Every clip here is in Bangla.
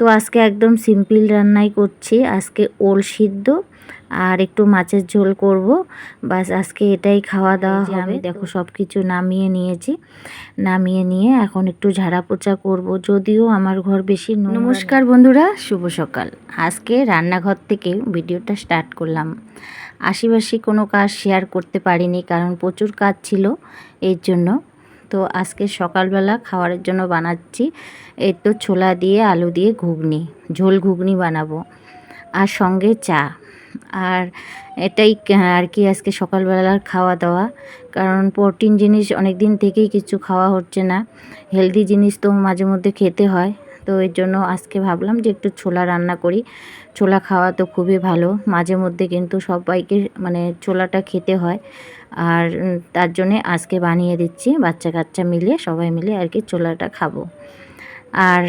তো আজকে একদম সিম্পল রান্নাই করছি। আজকে ওল সিদ্ধ আর একটু মাছের ঝোল করব। বাস আজকে এটাই খাওয়া দাওয়া হবে। দেখো সব কিছু নামিয়ে নিয়েছি। নামিয়ে নিয়ে এখন একটু ঝাড়া পোচা করব। যদিও আমার ঘর বেশি নমস্কার বন্ধুরা শুভ সকাল। আজকে রান্নাঘর থেকে ভিডিওটা স্টার্ট করলাম। আশিবাসি কোনো কাজ শেয়ার করতে পারিনি কারণ প্রচুর কাজ ছিল এর জন্য। তো আজকে সকালবেলা খাওয়ার জন্য বানাচ্ছি। এর তো ছোলা দিয়ে, আলু দিয়ে ঘুগনি, ঝোল ঘুগনি বানাবো। আর সঙ্গে চা। আর এটাই আর কি আজকে সকালবেলার খাওয়া দাওয়া। কারণ প্রোটিন জিনিস অনেক দিন থেকেই কিছু খাওয়া হচ্ছে না। হেলদি জিনিস তো মাঝে মধ্যে খেতে হয়। তো এর জন্য আজকে ভাবলাম যে একটু ছোলা রান্না করি। ছোলা খাওয়া তো খুবই ভালো। মাঝে মধ্যে কিন্তু সবাইকে মানে ছোলাটা খেতে হয়। আর তার জন্যে আজকে বানিয়ে দিচ্ছি, বাচ্চা কাচ্চা মিলে সবাই মিলে আর কি ছোলাটা খাব। আর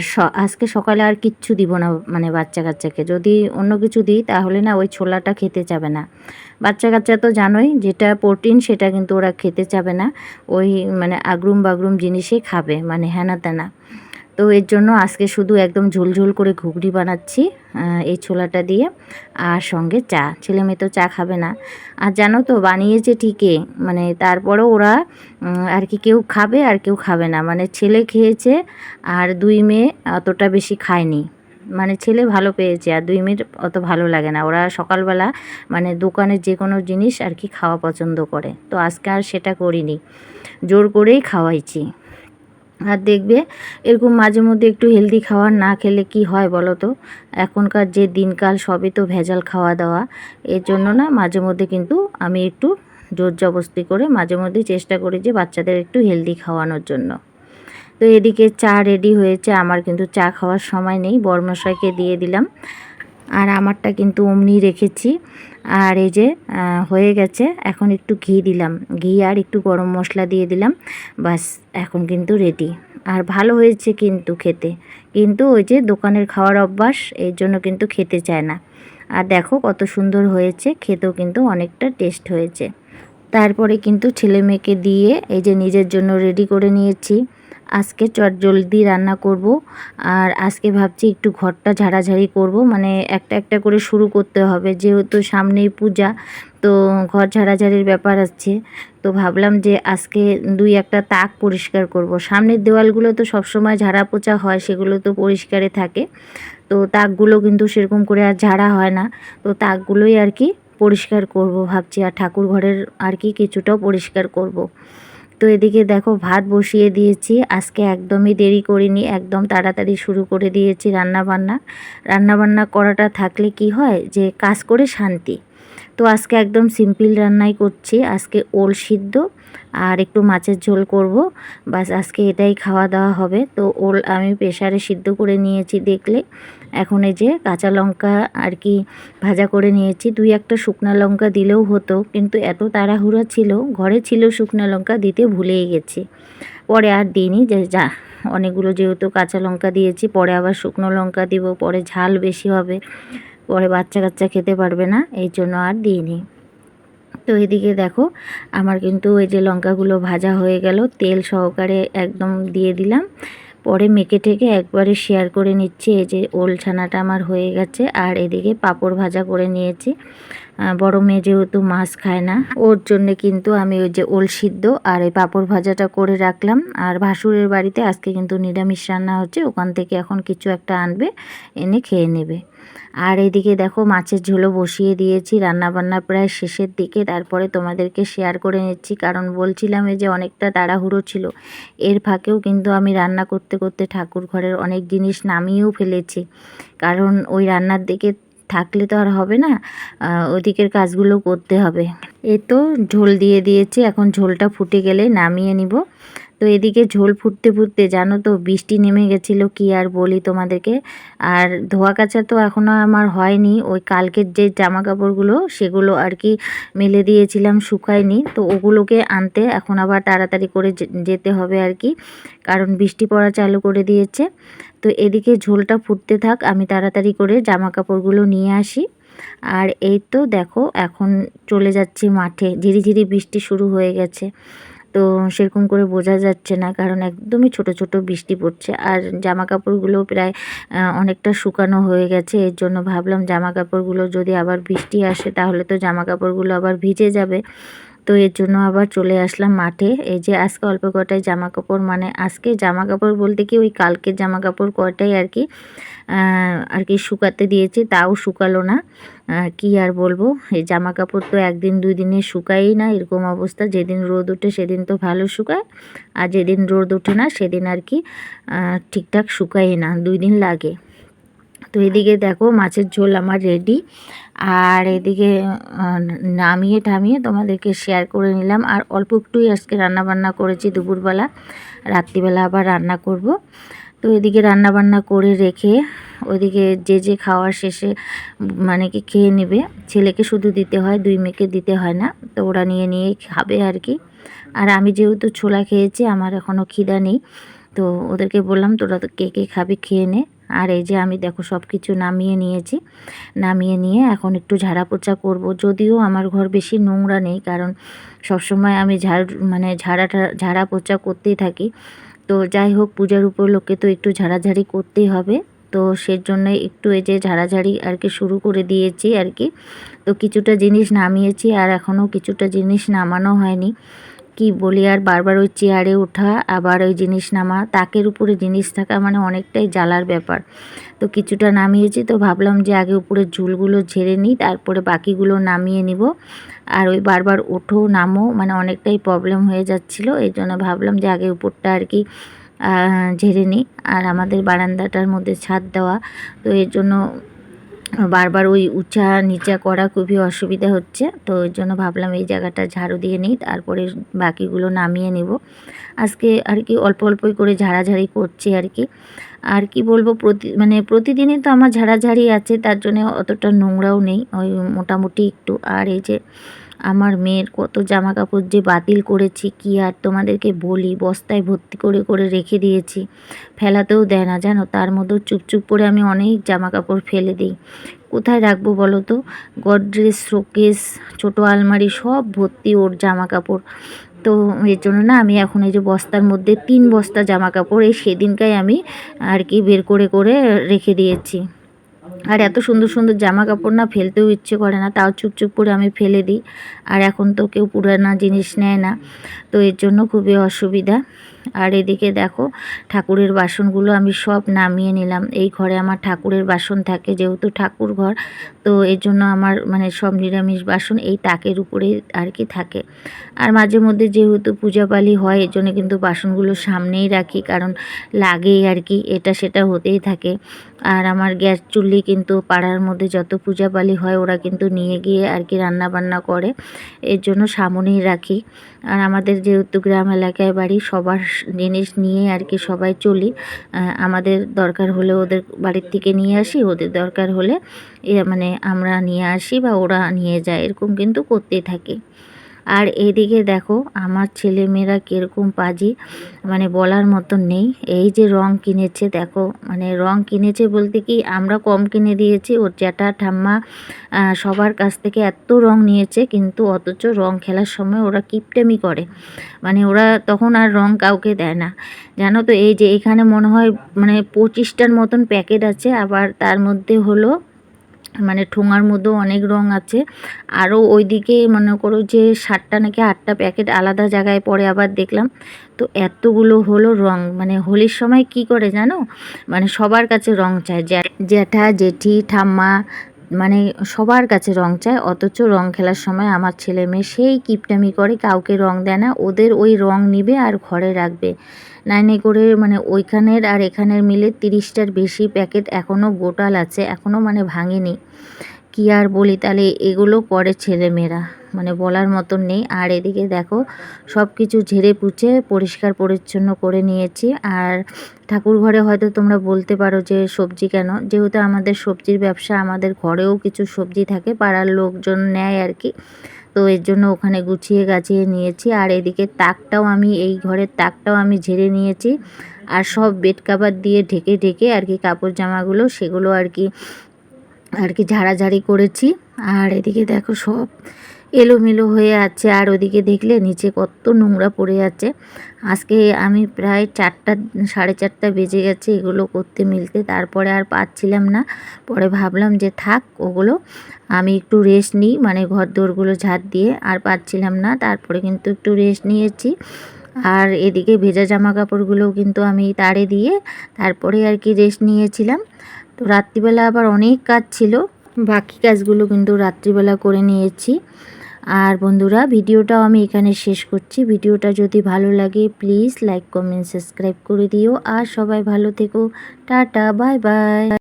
আজকে সকালে আর কিচ্ছু দিব না মানে বাচ্চা কাচ্চাকে। যদি অন্য কিছু দিই তাহলে না ওই ছোলাটা খেতে চাবে না। বাচ্চা কাচ্চা তো জানোই, যেটা প্রোটিন সেটা কিন্তু ওরা খেতে চাবে না। ওই মানে আগ্রুম বাগরুম জিনিসই খাবে মানে হ্যানা তেনা। তো এর জন্য আজকে শুধু একদম ঝোলঝোল করে ঘুগনি বানাচ্ছি এই ছোলাটা দিয়ে। আর সঙ্গে চা, ছেলে মেয়ে তো চা খাবে না। আর জানো তো, বানিয়েছে ঠিকই মানে তারপরেও ওরা আর কি কেউ খাবে আর কেউ খাবে না। মানে ছেলে খেয়েছে আর দুই মেয়ে অতটা বেশি খায়নি। মানে ছেলে ভালো পেয়েছে আর দুই মেয়ের অত ভালো লাগে না। ওরা সকালবেলা মানে দোকানের যে কোনো জিনিস আর কি খাওয়া পছন্দ করে। তো আজকে আর সেটা করিনি। জোর করেই খাওয়াইছি। আর দেখবে এরকম মাঝে মধ্যে একটু হেলদি খাবার না খেলে কি হয় বলো তো? এখনকার যে দিনকাল সবই তো ভেজাল খাওয়া দাওয়া। এর জন্য না মাঝে মধ্যে কিন্তু আমি একটু জোর জবস্তি করে মাঝে মধ্যে চেষ্টা করি যে বাচ্চাদের একটু হেলদি খাওয়ানোর জন্য। তো এদিকে চা রেডি হয়েছে, আমার কিন্তু চা খাওয়ার সময় নেই, বর্মশাইকে দিয়ে দিলাম। আর আমারটা কিন্তু অমনি রেখেছি। আর এই যে হয়ে গেছে। এখন একটু ঘি দিলাম। ঘি আর একটু গরম মশলা দিয়ে দিলাম। বাস, এখন কিন্তু রেডি আর ভালো হয়েছে কিন্তু খেতে। কিন্তু ওই যে দোকানের খাওয়ার অভ্যাস, এর জন্য কিন্তু খেতে চায় না। আর দেখো কত সুন্দর হয়েছে। খেতেও কিন্তু অনেকটা টেস্ট হয়েছে। তারপরে কিন্তু ছেলে মেয়েকে দিয়ে এই যে নিজের জন্য রেডি করে নিয়েছি। আজকে চট জলদি রান্না করব আর আজকে ভাবছি একটু ঘরটা ঝাড়াঝাড়ি করব। মানে একটা একটা করে শুরু করতে হবে। যেহেতু সামনেই পূজা, তো ঘর ঝাড়াঝাড়ির ব্যাপার আছে। তো ভাবলাম যে আজকে দুই একটা তাক পরিষ্কার করব। সামনের দেওয়ালগুলো তো সবসময় ঝাড়া পোচা হয়, সেগুলো তো পরিষ্কারে থাকে। তো তাকগুলো কিন্তু সেরকম করে আর ঝাড়া হয় না। তো তাকগুলোই আর কি পরিষ্কার করব ভাবছি, আর ঠাকুর ঘরের আর কি কিছুটাও পরিষ্কার করব। তো এদিকে দেখো ভাত বসিয়ে দিয়েছি, আজকে একদমই দেরি করিনি, একদম তাড়াতাড়ি শুরু করে দিয়েছি রান্না বান্না রান্না বান্না করাটা থাকলে কি হয় যে কাজ করে শান্তি তো আজকে একদম সিম্পল রান্নাই করছি। আজকে ওল সিদ্ধ আর একটু মাছের ঝোল করব। বাস আজকে এটাই খাওয়া দাওয়া হবে। তো ওল আমি প্রেশারে সিদ্ধ করে নিয়েছি দেখলে। এখন এই যে কাঁচা লঙ্কা আর কি ভাজা করে নিয়েছি। দুই একটা শুকনা লঙ্কা দিলেও হতো, কিন্তু এত তাড়াহুড়া ছিল, ঘরে ছিল শুকনা লঙ্কা দিতে ভুলেই গেছি। পরে আর দিইনি, যে যা, অনেকগুলো যেহেতু কাঁচা লঙ্কা দিয়েছি, পরে আবার শুকনো লঙ্কা দিব, পরে ঝাল বেশি হবে। পরে বাচ্চা কাচ্চা খেতে পারবে না, এই জন্য আর দিইনি। তো এদিকে দেখো, আমার কিন্তু ওই যে লঙ্কাগুলো ভাজা হয়ে গেল, তেল সহকারে একদম দিয়ে দিলাম। পরে মেখে টেকে একবারে শেয়ার করে নিচ্ছি, এই যে ওল ছানাটা আমার হয়ে গেছে, আর এদিকে পাপড় ভাজা করে নিয়েছি। বড় মেয়ে যেহেতু মাছ খায় না, ওর জন্য কিন্তু আমি ওই যে ওল সিদ্ধ আর এই পাঁপড় ভাজাটা করে রাখলাম। আর ভাসুরের বাড়িতে আজকে কিন্তু নিরামিষ রান্না হচ্ছে, ওখান থেকে এখন কিছু একটা আনবে, এনে খেয়ে নেবে। আর এদিকে দেখো মাছের ঝোলও বসিয়ে দিয়েছি, রান্নাবান্না প্রায় শেষের দিকে। তারপরে তোমাদেরকে শেয়ার করে নিচ্ছি, কারণ বলছিলাম এই যে অনেকটা তাড়াহুড়ো ছিল। এর ফাঁকেও কিন্তু আমি রান্না করতে করতে ঠাকুর ঘরের অনেক জিনিস নামিয়েও ফেলেছি। কারণ ওই রান্নার দিকে থাকলে তো আর হবে না ওদিকের কাজগুলো করতে হবে। এ তো ঝোল দিয়ে দিয়েছি, এখন ঝোলটা ফুটে গেলে নামিয়ে নিব। তো এদিকে ঝোল ফুটতে ফুটতে, জানো তো, বৃষ্টি নেমে গেছিল, কি আর বলি তোমাদেরকে? আর ধোয়া কাচা তো এখনও আমার হয়নি, ওই কালকের যে জামা কাপড়গুলো সেগুলো আর কি মেলে দিয়েছিলাম, শুকায়নি। তো ওগুলোকে আনতে এখন আবার তাড়াতাড়ি করে যেতে হবে আর কি, কারণ বৃষ্টি পড়া চালু করে দিয়েছে। তো এদিকে ঝোলটা ফুটতে থাক, আমি তাড়াতাড়ি করে জামা কাপড়গুলো নিয়ে আসি। আর এই তো দেখো, এখন চলে যাচ্ছি মাঠে, ঝিরিঝিরি বৃষ্টি শুরু হয়ে গেছে। তো সেরকম করে বোঝা যাচ্ছে না, কারণ একদমই ছোট ছোট বৃষ্টি পড়ছে। আর জামা কাপড়গুলো প্রায় অনেকটা শুকানো হয়ে গেছে। এর জন্য ভাবলাম জামা কাপড়গুলো যদি আবার বৃষ্টি আসে, তাহলে তো জামা কাপড়গুলো আবার ভিজে যাবে। তো এর জন্য আবার চলে আসলাম মাঠে। এই যে আজকে অল্প কটায় জামা কাপড় মানে আজকে জামা কাপড় বলতে কি ওই কালকের জামা কাপড় কয়টাই আর কি আর কি শুকাতে দিয়েছি, তাও শুকালো না। কি আর বলব, এই জামা কাপড় তো একদিন দুই দিনে শুকাই না, এরকম অবস্থা। যেদিন রোদ ওঠে সেদিন তো ভালো শুকায়, আর যেদিন রোদ ওঠে না সেদিন আর কি ঠিকঠাক শুকাই না, দুই দিন লাগে। তো এদিকে দেখো মাছের ঝোল আমার রেডি আর এদিকে নামিয়ে টামিয়ে তোমাদেরকে শেয়ার করে নিলাম। আর অল্প একটুই আজকে রান্না বান্না করেছি দুপুরবেলা, রাত্রিবেলা আবার রান্না করব। তো এদিকে রান্না বান্না করে রেখে ওইদিকে যে যে খাওয়ার শেষে মানে কি খেয়ে নেবে, ছেলেকে শুধু দিতে হয়, দুই মেয়েকে দিতে হয় না, তো ওরা নিয়ে নিয়ে খাবে আর কি। আর আমি যেহেতু ছোলা খেয়েছি, আমার এখনও খিদা নেই, তো ওদেরকে বললাম তোরা তো কে কে খাবি খেয়ে নে। আর এই যে আমি দেখো সব কিছু নামিয়ে নিয়েছি। নামিয়ে নিয়ে এখন একটু ঝাড়া পোছা করব। যদিও আমার ঘর বেশি নোংরা নেই, কারণ সবসময় আমি ঝাড় মানে ঝাড়াটা ঝাড়া পোছা করতেই থাকি। তো যাই হোক, পূজার উপর উপলক্ষে তো একটু ঝাড়াঝাড়ি করতেই হবে। তো জন্য একটু এই যে ঝাড়াঝাড়ি আর কি শুরু করে দিয়েছি আর কি। তো কিছুটা জিনিস নামিয়েছি আর এখনও কিছুটা জিনিস নামানো হয়নি। কি বলি, আর বারবার ওই চেয়ারে ওঠা, আবার ওই জিনিস নামা, তাকের উপরে জিনিস থাকা মানে অনেকটাই জ্বালার ব্যাপার। তো কিছুটা নামিয়েছি, তো ভাবলাম যে আগে উপরে ঝুলগুলো ঝেড়ে নিই, তারপরে বাকিগুলো নামিয়ে নিব। আর ওই বারবার ওঠো, নামো মানে অনেকটাই প্রবলেম হয়ে যাচ্ছিল, এই জন্য ভাবলাম যে আগে উপরটা আর কি ঝেড়ে নিই। আর আমাদের বারান্দাটার মধ্যে ছাদ দেওয়া, তো এর জন্য বারবার ওই উঁচা নিচা করা খুবই অসুবিধা হচ্ছে। তো ওই জন্য ভাবলাম এই জায়গাটা ঝাড়ু দিয়ে নিই, তারপরে বাকিগুলো নামিয়ে নেব। আজকে আর কি অল্প অল্পই করে ঝাড়াঝাড়ি করছি আর কি। আর কি বলব, প্রতি মানে প্রতিদিনই তো আমার ঝাড়াঝাড়ি আছে, তার জন্য অতটা নোংরাও নেই, ওই মোটামুটি একটু। আর এই যে আমার মেয়ের কত জামা কাপড় যে বাতিল করেছি, কি আর তোমাদেরকে বলি? বস্তায় ভর্তি করে করে রেখে দিয়েছি। ফেলাতেও দেয় না, জানো? তার মধ্যেও চুপচুপ করে আমি অনেক জামা কাপড় ফেলে দিই। কোথায় রাখব বলো তো? গডরেজ, শোকেস, ছোটো আলমারি, সব ভর্তি ওর জামা কাপড় তো এর জন্য না আমি এখন এই যে বস্তার মধ্যে তিন বস্তা জামা কাপড় এই সেদিনকাই আমি আর কি বের করে করে রেখে দিয়েছি। আর এত সুন্দর সুন্দর জামা কাপড় না ফেলতেও ইচ্ছে করে না, তাও চুপচুপ করে আমি ফেলে দিই। আর এখন তো কেউ পুরানা জিনিস নেয় না, তো এর জন্য খুবই অসুবিধা। আর এদিকে দেখো, ঠাকুরের বাসনগুলো আমি সব নামিয়ে নিলাম। এই ঘরে আমার ঠাকুরের বাসন থাকে, যেহেতু ঠাকুর ঘর, তো এর জন্য আমার মানে সব নিরামিষ বাসন এই তাকের উপরে আর কি থাকে। আর মাঝে মধ্যে যেহেতু পূজাপালি হয়, এর জন্য কিন্তু বাসনগুলো সামনেই রাখি, কারণ লাগেই আর কি, এটা সেটা হতেই থাকে। আর আমার গ্যাস চুল্লি কিন্তু পাড়ার মধ্যে যত পূজাপালি হয়, ওরা কিন্তু নিয়ে গিয়ে আর কি রান্না বান্না করে, এর জন্য সামনেই রাখি। আর আমাদের যেহেতু গ্রাম এলাকায় বাড়ি, সবার জিনিস নিয়ে আর কি সবাই চলি। আমাদের দরকার হলে ওদের বাড়ির থেকে নিয়ে আসি, ওদের দরকার হলে মানে আমরা নিয়ে আসি বা ওরা নিয়ে যায়, এরকম কিন্তু করতেই থাকি। আর এদিকে দেখো, আমার ছেলে মেয়েরা কীরকম পাজি মানে বলার মতো নেই। এই যে রং কিনেছে, দেখো মানে রং কিনেছে বলতে কি, আমরা কম কিনে দিয়েছি। ওর জ্যাঠা, ঠাম্মা সবার কাছ থেকে এত রং নিয়েছে, কিন্তু অথচ রং খেলার সময় ওরা কিপটেমি করে। মানে ওরা তখন আর রং কাউকে দেয় না। জানো তো, এই যে এখানে মনে হয় মানে পঁচিশটার মতন প্যাকেট আছে, আবার তার মধ্যে হলো মানে ঠোঙার মধ্যেও অনেক রং আছে। আরও ওইদিকে মনে করো যে সাতটা নাকি আটটা প্যাকেট আলাদা জায়গায় পরে আবার দেখলাম। তো এতগুলো হলো রং। মানে হোলির সময় কি করে জানো? মানে সবার কাছে রং চায়। জ্যাঠা, জেঠি, ঠাম্মা মানে সবার কাছে রং চায়। অথচ রং খেলার সময় আমার ছেলে মেয়ে সেই কিপটামি করে, কাউকে রং দেয় না। ওদের ওই রং নিবে আর ঘরে রাখবে। নাই করে মানে ওইখানের আর এখানের মিলে তিরিশটার বেশি প্যাকেট এখনও গোটাল আছে এখনও মানে ভাঙেনি। কি আর বলি, তাহলে এগুলো করে ছেলেমেয়েরা মানে বলার মতন নেই। আর এদিকে দেখো সব কিছু ঝেড়ে পুছে পরিষ্কার পরিচ্ছন্ন করে নিয়েছি। আর ঠাকুর ঘরে হয়তো তোমরা বলতে পারো যে সবজি কেন? যেহেতু আমাদের সবজির ব্যবসা, আমাদের ঘরেও কিছু সবজি থাকে, পাড়ার লোকজন নেয় আর কি। তো এর জন্য ওখানে গুছিয়ে গাছিয়ে নিয়েছি। আর এদিকে তাকটাও আমি, এই ঘরের তাকটাও আমি ঝেড়ে নিয়েছি। আর সব বেড কাভার দিয়ে ঢেকে ঢেকে আর কি কাপড় জামাগুলো সেগুলো আর কি আর কি ঝাড়াঝাড়ি করেছি। আর এদিকে দেখো সব এলোমেলো হয়ে আছে। আর ওদিকে দেখলে নিচে কত নোংরা পড়ে আছে। আজকে আমি প্রায় চারটা, সাড়ে চারটা বেজে গেছে এগুলো করতে মিলতে। তারপরে আর পাচ্ছিলাম না। পরে ভাবলাম যে থাক, ওগুলো আমি একটু রেস্ট নিই। মানে ঘর দোরগুলো ঝাড় দিয়ে আর পাচ্ছিলাম না। তারপরে কিন্তু একটু রেস্ট নিয়েছি। আর এদিকে ভেজা জামা কাপড়গুলোও কিন্তু আমি তারে দিয়ে তারপরে আর কি রেস্ট নিয়েছিলাম। তো রাত্রিবেলা আবার অনেক কাজ ছিল। বাকি কাজগুলো কিন্তু রাত্রিবেলা করে নিয়েছি। আর বন্ধুরা, ভিডিওটাও আমি এখানে শেষ করছি। ভিডিওটা যদি ভালো লাগে প্লিজ লাইক কমেন্ট সাবস্ক্রাইব করে দিও। আর সবাই ভালো থেকো। Tata bye bye